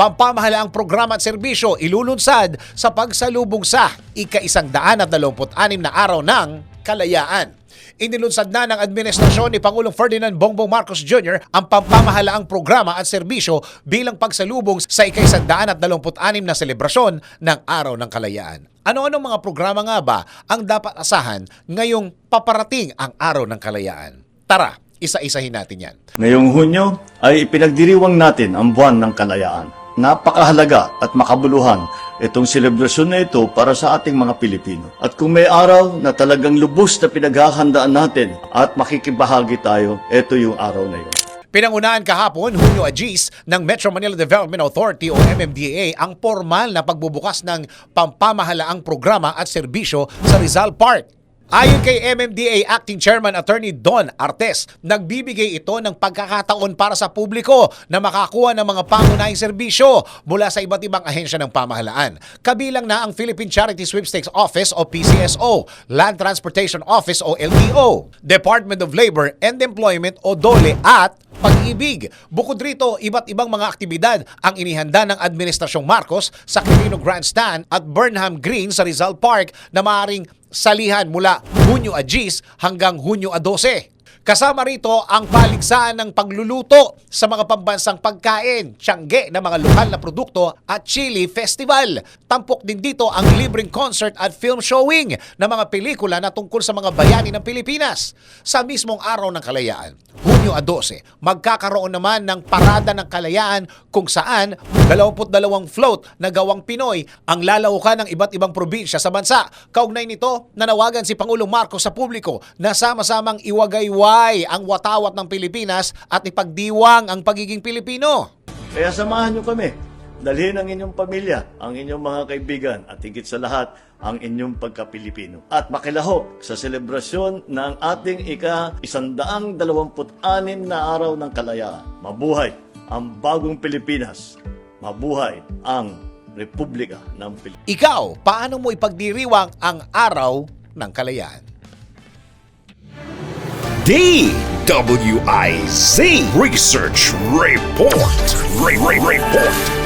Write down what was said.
pampamahalaang programa at serbisyo ilulunsad sa pagsalubong sa ika-isang daan at dalawamput anim na araw ng kalayaan. Inilunsad na ng administrasyon ni Pangulong Ferdinand Bongbong Marcos Jr. ang pampamahalaang programa at serbisyo bilang pagsalubong sa ika-isang daan at dalawamput anim na selebrasyon ng Araw ng Kalayaan. Ano-ano mga programa nga ba ang dapat asahan ngayong paparating ang Araw ng Kalayaan? Tara, isa-isahin natin yan. Ngayong Hunyo ay ipinagdiriwang natin ang buwan ng kalayaan. Napakahalaga at makabuluhan itong selebrasyon na ito para sa ating mga Pilipino. At kung may araw na talagang lubos na pinaghahandaan natin at makikibahagi tayo, ito yung araw na yun. Pinangunahan kahapon, Hunyo Agis ng Metro Manila Development Authority o MMDA ang formal na pagbubukas ng pampamahalaang programa at serbisyo sa Rizal Park. Ayon kay MMDA Acting Chairman Attorney Don Artes, nagbibigay ito ng pagkakataon para sa publiko na makakuha ng mga pangunahing serbisyo mula sa iba't ibang ahensya ng pamahalaan. Kabilang na ang Philippine Charity Sweepstakes Office o PCSO, Land Transportation Office o LTO, Department of Labor and Employment o DOLE at pag-ibig. Bukod rito, iba't ibang mga aktibidad ang inihanda ng Administrasyong Marcos sa Quirino Grandstand at Burnham Green sa Rizal Park na maaaring salihan mula Hunyo a 10 hanggang Hunyo a 12. Kasama rito ang paligsahan ng pagluluto sa mga pambansang pagkain, tiyangge na mga lokal na produkto at chili festival. Tampok din dito ang libreng concert at film showing ng mga pelikula na tungkol sa mga bayani ng Pilipinas. Sa mismong araw ng kalayaan, Hunyo a 12, magkakaroon naman ng Parada ng Kalayaan kung saan 22 float na gawang Pinoy ang lalaukan ng iba't ibang probinsya sa bansa. Kaugnay nito, nanawagan si Pangulong Marcos sa publiko na sama-samang iwagayway ang watawat ng Pilipinas at ipagdiwang ang pagiging Pilipino. Kaya samahan nyo kami. Dalhin ang inyong pamilya, ang inyong mga kaibigan, at higit sa lahat, ang inyong pagka-Pilipino. At makilahok sa selebrasyon ng ating ika isandaang dalawamput anim na araw ng kalayaan. Mabuhay ang bagong Pilipinas. Mabuhay ang Republika ng Pilipinas. Ikaw, paano mo ipagdiriwang ang araw ng kalayaan? DWIZ Research Report. Re- Re- Report.